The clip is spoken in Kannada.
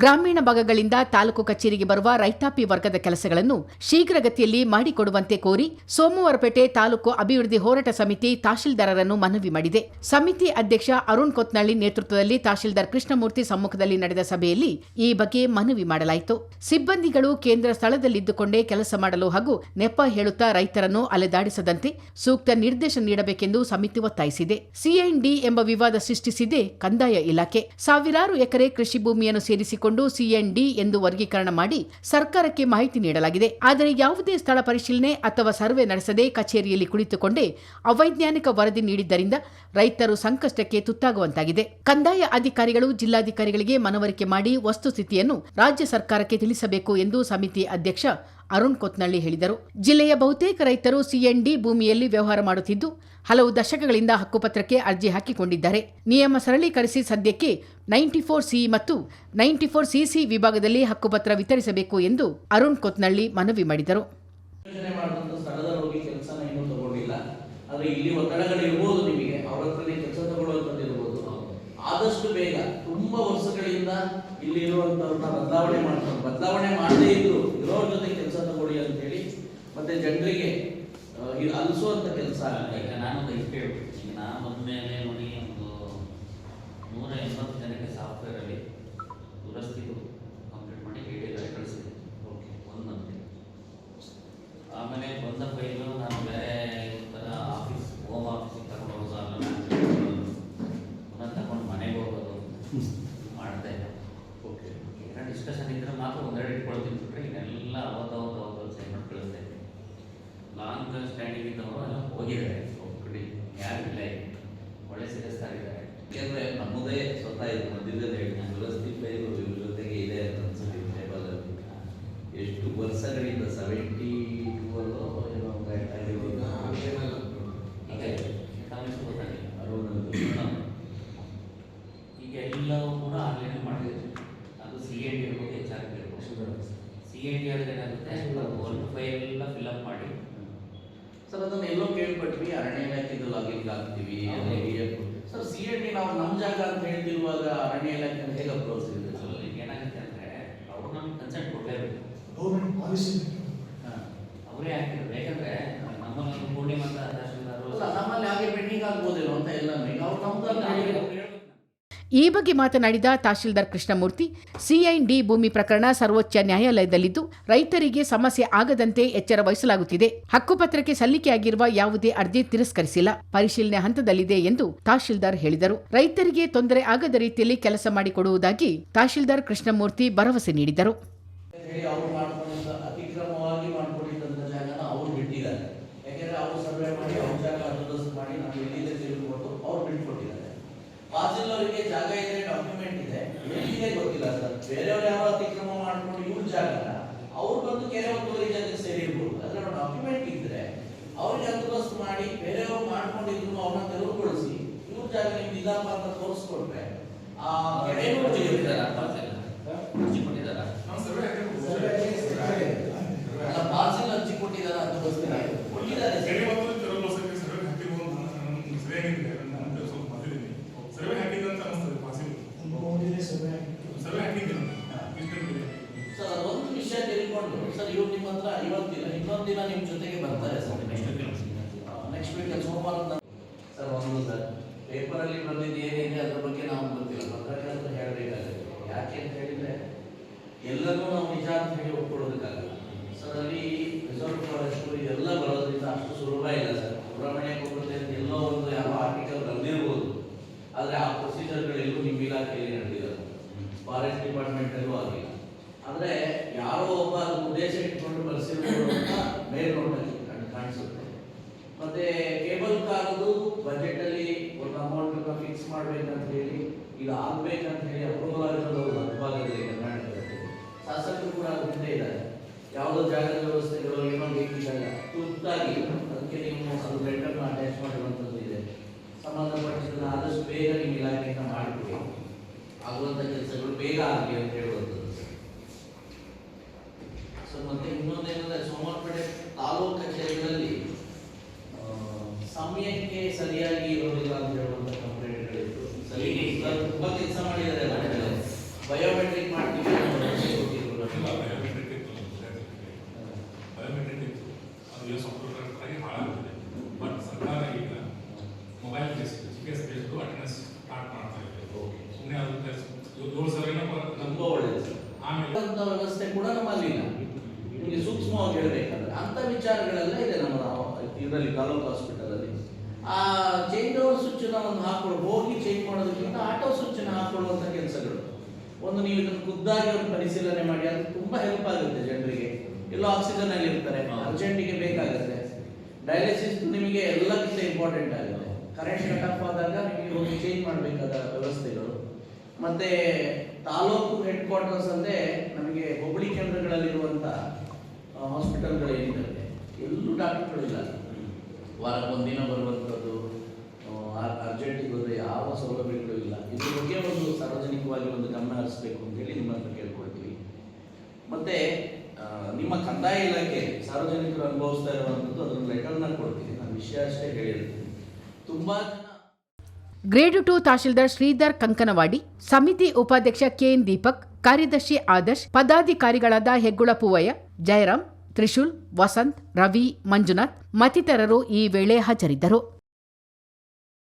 ಗ್ರಾಮೀಣ ಭಾಗಗಳಿಂದ ತಾಲೂಕು ಕಚೇರಿಗೆ ಬರುವ ರೈತಾಪಿ ವರ್ಗದ ಕೆಲಸಗಳನ್ನು ಶೀಘ್ರಗತಿಯಲ್ಲಿ ಮಾಡಿಕೊಡುವಂತೆ ಕೋರಿ ಸೋಮವಾರಪೇಟೆ ತಾಲೂಕು ಅಭಿವೃದ್ಧಿ ಹೋರಾಟ ಸಮಿತಿ ತಹಶೀಲ್ದಾರರನ್ನು ಮನವಿ ಮಾಡಿದೆ. ಸಮಿತಿ ಅಧ್ಯಕ್ಷ ಅರುಣ್ ಕೊತ್ನಳ್ಳಿ ನೇತೃತ್ವದಲ್ಲಿ ತಹಶೀಲ್ದಾರ್ ಕೃಷ್ಣಮೂರ್ತಿ ಸಮ್ಮುಖದಲ್ಲಿ ನಡೆದ ಸಭೆಯಲ್ಲಿ ಈ ಬಗ್ಗೆ ಮನವಿ ಮಾಡಲಾಯಿತು. ಸಿಬ್ಬಂದಿಗಳು ಕೇಂದ್ರ ಸ್ಥಳದಲ್ಲಿದ್ದುಕೊಂಡೇ ಕೆಲಸ ಮಾಡಲು ಹಾಗೂ ನೆಪ ಹೇಳುತ್ತಾ ರೈತರನ್ನು ಅಲೆದಾಡಿಸದಂತೆ ಸೂಕ್ತ ನಿರ್ದೇಶನ ನೀಡಬೇಕೆಂದು ಸಮಿತಿ ಒತ್ತಾಯಿಸಿದೆ. ಸಿಎನ್ಡಿ ಎಂಬ ವಿವಾದ ಸೃಷ್ಟಿಸಿದೆ ಕಂದಾಯ ಇಲಾಖೆ. ಸಾವಿರಾರು ಎಕರೆ ಕೃಷಿ ಭೂಮಿಯನ್ನು ಸೇರಿಸಿಕೊಂಡು ಸಿಎನ್ಡಿ ಎಂದು ವರ್ಗೀಕರಣ ಮಾಡಿ ಸರ್ಕಾರಕ್ಕೆ ಮಾಹಿತಿ ನೀಡಲಾಗಿದೆ. ಆದರೆ ಯಾವುದೇ ಸ್ಥಳ ಪರಿಶೀಲನೆ ಅಥವಾ ಸರ್ವೆ ನಡೆಸದೆ ಕಚೇರಿಯಲ್ಲಿ ಕುಳಿತುಕೊಂಡೇ ಅವೈಜ್ಞಾನಿಕ ವರದಿ ನೀಡಿದ್ದರಿಂದ ರೈತರು ಸಂಕಷ್ಟಕ್ಕೆ ತುತ್ತಾಗುವಂತಾಗಿದೆ. ಕಂದಾಯ ಅಧಿಕಾರಿಗಳು, ಜಿಲ್ಲಾಧಿಕಾರಿಗಳಿಗೆ ಮನವರಿಕೆ ಮಾಡಿ ವಸ್ತುಸ್ಥಿತಿಯನ್ನು ರಾಜ್ಯ ಸರ್ಕಾರಕ್ಕೆ ತಿಳಿಸಬೇಕು ಎಂದು ಸಮಿತಿ ಅಧ್ಯಕ್ಷ ಅರುಣ್ ಕೊತ್ನಳ್ಳಿ ಹೇಳಿದರು. ಜಿಲ್ಲೆಯ ಬಹುತೇಕ ರೈತರು ಸಿಎನ್ಡಿ ಭೂಮಿಯಲ್ಲಿ ವ್ಯವಹಾರ ಮಾಡುತ್ತಿದ್ದು, ಹಲವು ದಶಕಗಳಿಂದ ಹಕ್ಕುಪತ್ರಕ್ಕೆ ಅರ್ಜಿ ಹಾಕಿಕೊಂಡಿದ್ದಾರೆ. ನಿಯಮ ಸರಳೀಕರಿಸಿ ಸದ್ಯಕ್ಕೆ ನೈಂಟಿ ಫೋರ್ ಸಿ ಮತ್ತು ನೈಂಟಿ ಫೋರ್ ಸಿಸಿ ವಿಭಾಗದಲ್ಲಿ ಹಕ್ಕುಪತ್ರ ವಿತರಿಸಬೇಕು ಎಂದು ಅರುಣ್ ಕೊತ್ನಳ್ಳಿ ಮನವಿ ಮಾಡಿದರು. ಆದಷ್ಟು ಬೇಗ, ತುಂಬಾ ವರ್ಷಗಳಿಂದ ಇಲ್ಲಿ ಇರುವಂತವ್ರನ್ನ ಬದಲಾವಣೆ ಮಾಡ್ತಾರೆ ಬದಲಾವಣೆ ಮಾಡದೇ ಇದ್ರು ಇರೋರ ಜೊತೆ ಕೆಲಸ ತಗೊಳ್ಳಿ ಅಂತ ಹೇಳಿ ಮತ್ತೆ ಜನರಿಗೆ ಅಲಿಸುವಂತ ಕೆಲಸ ಈಗ ನಾನು ಇಷ್ಟು ಹೇಳ್ಬಿಟ್ಟು ಈಗ ನಾನು ಬಂದ ಮೇಲೆ ನೋಡಿ ಒಂದು ನೂರ ಎಂಬತ್ತು ಜನಕ್ಕೆ ಸಾಫ್ಟ್ವೇರಲ್ಲಿ ದುರಸ್ತಿ ಕಂಪ್ಲೀಟ್ ಮಾಡಿ ಹೇಳಿ ಕಳಿಸಿದೆ. ಓಕೆ ಒಂದಂತೆ ಆಮೇಲೆ ಬಂದ ಫೈಲು ನಾನು ಬೇರೆ ಥರ ಆಫೀಸ್ ಹೋಮ್ ಆಫೀಸಿಗೆ ತಗೊಂಡು ಹೋಗೋದಲ್ಲ ಪುನಃ ತಗೊಂಡು ಮನೆಗೆ ಹೋಗೋದು ಮಾಡ್ತಾ ಇಲ್ಲ ಓಕೆ ಏನೋ ಡಿಸ್ಕಷನ್ ಇದ್ರೆ ಮಾತ್ರ ಒಂದೆರಡು ಇಟ್ಕೊಳ್ತೀನಿ ಬಿಟ್ರೆ ಇನ್ನೆಲ್ಲ ಅವತ್ತು ಅವತ್ತು ಅವತ್ತು ಸೈನ್ ಲಾಂಗ್ ಸ್ಟ್ಯಾಂಡಿಂಗ್ ಇದ್ದವರು ಎಲ್ಲ ಹೋಗಿದ್ದಾರೆ. ಯಾರಿಲ್ಲ ಒಳ್ಳೆ ಒಳ್ಳೆ ಆಗಿದ್ದಾರೆ. ನಮ್ಮದೇ ಸ್ವತಃ ಇದು ಮಧ್ಯದಲ್ಲಿ ಹೇಳಿ ದುರಸ್ತಿ ಕೇಳ್ಪಟ್ವಿ ಅರಣ್ಯ ಇಲಾಖೆದು ಲಾಗಿಂಗ್ ಆಗ್ತೀವಿ ಸರ್ ಸಿ ಎ ಡಿ ನಾವು ನಮ್ಮ ಜಾಗ ಅಂತ ಹೇಳ್ತಿರುವಾಗ ಅರಣ್ಯ ಇಲಾಖೆ ಅಂತ ಹೇಗೆ ಅಪ್ರೋಚ್ ಇದೆ ಸರ್? ಈಗ ಏನಾಗುತ್ತೆ ಅಂದರೆ ಅವ್ರು ನಮ್ಗೆ ಕನ್ಸೆಂಟ್ ಕೊಡಲೇಬೇಕು. ಗೌರ್ಮೆಂಟ್ ಪಾಲಿಸಿ ಅವರೇ ಹಾಕಿದ್ರು ಯಾಕಂದ್ರೆ ನಮ್ಮಲ್ಲಿ ಪೂರ್ಣಿಮಂತ ತಹಶೀಲ್ದಾರು ಅಲ್ಲ ನಮ್ಮಲ್ಲಿ ಹಾಗೆ ಪೆಂಡಿಂಗ್ ಆಗ್ಬೋದೇನೋ ಅಂತ ಎಲ್ಲ ಅವ್ರು ನಮ್ದು ಅಂತ ಹೇಳಿ ಅವ್ರು ಹೇಳ್ಬೇಕು ಈ ಬಗ್ಗೆ ಮಾತನಾಡಿದ ತಹಶೀಲ್ದಾರ್ ಕೃಷ್ಣಮೂರ್ತಿ, ಸಿಐಡಿ ಭೂಮಿ ಪ್ರಕರಣ ಸರ್ವೋಚ್ಚ ನ್ಯಾಯಾಲಯದಲ್ಲಿದ್ದು, ರೈತರಿಗೆ ಸಮಸ್ಯೆ ಆಗದಂತೆ ಎಚ್ಚರ ವಹಿಸಲಾಗುತ್ತಿದೆ. ಹಕ್ಕುಪತ್ರಕ್ಕೆ ಸಲ್ಲಿಕೆಯಾಗಿರುವ ಯಾವುದೇ ಅರ್ಜಿ ತಿರಸ್ಕರಿಸಿಲ್ಲ. ಪರಿಶೀಲನೆ ಹಂತದಲ್ಲಿದೆ ಎಂದು ತಹಶೀಲ್ದಾರ್ ಹೇಳಿದರು. ರೈತರಿಗೆ ತೊಂದರೆ ಆಗದ ರೀತಿಯಲ್ಲಿ ಕೆಲಸ ಮಾಡಿಕೊಡುವುದಾಗಿ ತಹಶೀಲ್ದಾರ್ ಕೃಷ್ಣಮೂರ್ತಿ ಭರವಸೆ ನೀಡಿದರು ಅಂತ ಹೇಳಿ ಅವ್ರು ಮಾಡ್ಕೊಂಡಿದ್ದ ಅತಿಕ್ರಮವಾಗಿ ಮಾಡ್ಕೊಂಡಿದ್ದಂಥ ಜಾಗನ ಅವ್ರು ಬಿಟ್ಟಿದ್ದಾರೆ ಯಾಕೆಂದ್ರೆ ಅವ್ರು ಸರ್ವೆ ಮಾಡಿ ಅವ್ರ ಜಾಗ ಹದ್ದುಬಸ್ತು ಮಾಡಿ ನಾವು ಎಲ್ಲಿದೆ ತಿಳ್ಕೊಂಡು ಅವ್ರು ಬಿಟ್ಕೊಟ್ಟಿದ್ದಾರೆ ಫಾಸಿಲ್ ಅವರಿಗೆ ಜಾಗ ಇದೆ ಡಾಕ್ಯುಮೆಂಟ್ ಇದೆ. ಎಲ್ಲಿದೆ ಗೊತ್ತಿಲ್ಲ ಸರ್. ಬೇರೆಯವ್ರು ಯಾರು ಅತಿಕ್ರಮ ಮಾಡ್ಕೊಂಡು ಇವ್ರ ಜಾಗ ಅವ್ರು ಬಂದು ಕೆರೆ ಒತ್ತುವರಿ ಜಾಗಕ್ಕೆ ಸೇರಿರ್ಬೋದು. ಅದ್ರ ಡಾಕ್ಯುಮೆಂಟ್ ಇದ್ರೆ ಅವ್ರಿಗೆ ಹದ್ದುಬಸ್ತು ಮಾಡಿ ಬೇರೆಯವ್ರು ಮಾಡ್ಕೊಂಡಿದ್ರು ಅವ್ರನ್ನ ತೆರವುಗೊಳಿಸಿ ಇವ್ರ ಜಾಗ ನಿಮ್ಗೆ ಇದಪ್ಪ ಅಂತ ತೋರಿಸ್ಕೊಟ್ರೆ ಆ ಕೆರೆನೂ ತಿಳ್ಕೊಂಡು ಸರ್ ಇವ್ರು ನಿಮ್ಮ ಹತ್ರ ಇವತ್ತಿಲ್ಲ ಇನ್ನೊಂದು ದಿನ ನಿಮ್ಮ ಜೊತೆಗೆ ಬರ್ತಾರೆ sir. Next week next week ಸೋಮವಾರ ಸರ್ ಒಂದು ಸರ್ ಪೇಪರಲ್ಲಿ ಬಂದಿದ್ದು ಏನಿದೆ ಅದ್ರ ಬಗ್ಗೆ ನಾವು ಗೊತ್ತಿಲ್ಲ. ಪತ್ರಕರ್ತರು ಹೇಳಬೇಕಾಗುತ್ತೆ ಯಾಕೆ ಅಂತ ಹೇಳಿದ್ರೆ ಎಲ್ಲರೂ ನಾವು ನಿಜ ಅಂತ ಹೇಳಿ ಒಪ್ಕೊಳ್ಳೋದಕ್ಕಾಗಲ್ಲ ಸರ್ ಅಲ್ಲಿ ರಿಸರ್ವ್ ಫಾರೆಸ್ಟು ಇದೆಲ್ಲ ಬರೋದ್ರಿಂದ ಅಷ್ಟು ಸುಲಭ ಇಲ್ಲ ಸರ್. ಸುಬ್ರಹ್ಮಣ್ಯ ಕೊಡುತ್ತೆ ಅಂತ ಎಲ್ಲೋ ಒಂದು ಯಾವ ಆರ್ಟಿಕಲ್ ಬಂದಿರ್ಬೋದು. ಆದರೆ ಆ ಪ್ರೊಸೀಜರ್ಗಳೆಲ್ಲೂ ನಿಮ್ಮ ಇಲಾಖೆಯಲ್ಲಿ ನಡೆದಿರೋದು ಫಾರೆಸ್ಟ್ ಡಿಪಾರ್ಟ್ಮೆಂಟಲ್ಲೂ ಆಗಿಲ್ಲ. ಅಂದರೆ ಯಾರೋ ಒಬ್ಬ ಉದ್ದೇಶ ಇಟ್ಕೊಂಡು ಬಳಸಿರ್ಬೋದು ಅಂತ ಮೇಲ್ನೋಟಕ್ಕೆ ಕಾಣ್- ಕಾಣಿಸುತ್ತೆ. ಮತ್ತೆ ಕೇಬಲ್ ಕಾರ್ದು ಬಜೆಟ್ ಅಲ್ಲಿ ಒಂದು ಅಮೌಂಟ್ ಫಿಕ್ಸ್ ಮಾಡ್ಬೇಕಂತ ಹೇಳಿ, ಇದು ಆಗ್ಬೇಕಂತ ಹೇಳಿ ಅಪ್ರೂವಲ್ ಆಗಿರೋದು ಅವ್ರ ಇದೆ ಕರ್ನಾಟಕದಲ್ಲಿ. ಶಾಸಕರು ಕೂಡ ಹಿಂದೆ ಇದ್ದಾರೆ ಯಾವುದೋ ಜಾಗದ ವ್ಯವಸ್ಥೆಗಳು ಏನೋ ಬೇಕಿದ್ದಾಗ ವ್ಯವಸ್ಥೆ ಕೂಡ ನಮ್ಮಲ್ಲಿ ನಿಮಗೆ ಸೂಕ್ಷ್ಮವಾಗಿ ಹೇಳಬೇಕಂದ್ರೆ ಅಂತ ವಿಚಾರಗಳೆಲ್ಲ ಇದೆ ನಮ್ಮ ಇದರಲ್ಲಿ ತಾಲೂಕು ಹಾಸ್ಪಿಟಲ್ ಅಲ್ಲಿ ಆ ಚೇಂಜ್ ಓವರ್ ಸ್ವಿಚ್ ಒಂದು ಹಾಕೊಂಡು ಹೋಗಿ ಚೇಂಜ್ ಮಾಡೋದಕ್ಕಿಂತ ಆಟೋ ಸ್ವಿಚ್ ಹಾಕೊಳ್ಳುವಂತ ಕೆಲಸಗಳು. ಒಂದು ನೀವು ಇದನ್ನು ಖುದ್ದಾಗಿ ಒಂದು ಪರಿಶೀಲನೆ ಮಾಡಿ ಅದು ತುಂಬಾ ಹೆಲ್ಪ್ ಆಗುತ್ತೆ ಜನರಿಗೆ. ಎಲ್ಲ ಆಕ್ಸಿಜನ್ ಅಲ್ಲಿ ಇರ್ತಾರೆ. ಅರ್ಜೆಂಟಿಗೆ ಬೇಕಾಗುತ್ತೆ. ಡಯಾಲಿಸಿಸ್ ನಿಮಗೆ ಎಲ್ಲಕ್ಕಿಂತ ಇಂಪಾರ್ಟೆಂಟ್ ಆಗುತ್ತೆ. ಕರೆಂಟ್ ಕಟ್ ಆಫ್ ಆದಾಗ ನಿಮಗೆ ಹೋಗಿ ಚೇಂಜ್ ಮಾಡಬೇಕಾದ ವ್ಯವಸ್ಥೆಗಳು. ಮತ್ತೆ ತಾಲೂಕು ಹೆಡ್ ಕ್ವಾರ್ಟರ್ಸ್ ಅಂದ್ರೆ ನಮಗೆ ಹೋಬಳಿ ಕೇಂದ್ರಗಳಲ್ಲಿರುವಂಥ ಹಾಸ್ಪಿಟಲ್ಗಳು ಏನಿದೆ ಎಲ್ಲೂ ಡಾಕ್ಟರ್ಗಳಿಲ್ಲ ವಾರಕ್ಕೊಂದಿನ ಬರುವಂಥದ್ದು ಅರ್ಜೆಂಟಿಗೆ ಹೋದರೆ ಯಾವ ಸೌಲಭ್ಯಗಳು ಇಲ್ಲ. ಇದ್ರ ಬಗ್ಗೆ ಒಂದು ಸಾರ್ವಜನಿಕವಾಗಿ ಒಂದು ಗಮನ ಹರಿಸಬೇಕು ಅಂತ ಹೇಳಿ ನಿಮ್ಮ ಹತ್ರ ಕೇಳ್ಕೊಳ್ತೀವಿ. ಮತ್ತೆ ನಿಮ್ಮ ಕಂದಾಯ ಇಲಾಖೆ ಸಾರ್ವಜನಿಕರು ಅನುಭವಿಸ್ತಾ ಇರುವಂಥದ್ದು ಅದನ್ನು ಲೆಟರ್ನ ಕೊಡ್ತೀನಿ. ನಾನು ವಿಷಯ ಅಷ್ಟೇ ಹೇಳಿರ್ತೀನಿ. ತುಂಬ ಗ್ರೇಡ್ ಟು ತಹಶೀಲ್ದಾರ್ ಶ್ರೀಧರ್ ಕಂಕನವಾಡಿ, ಸಮಿತಿ ಉಪಾಧ್ಯಕ್ಷ ಕೆಎನ್ ದೀಪಕ್, ಕಾರ್ಯದರ್ಶಿ ಆದರ್ಶ್, ಪದಾಧಿಕಾರಿಗಳಾದ ಹೆಗ್ಗುಳ ಪೂವಯ್ಯ, ಜಯರಾಮ್, ತ್ರಿಶೂಲ್, ವಸಂತ್, ರವಿ, ಮಂಜುನಾಥ್ ಮತ್ತಿತರರು ಈ ವೇಳೆ ಹಾಜರಿದ್ದರು.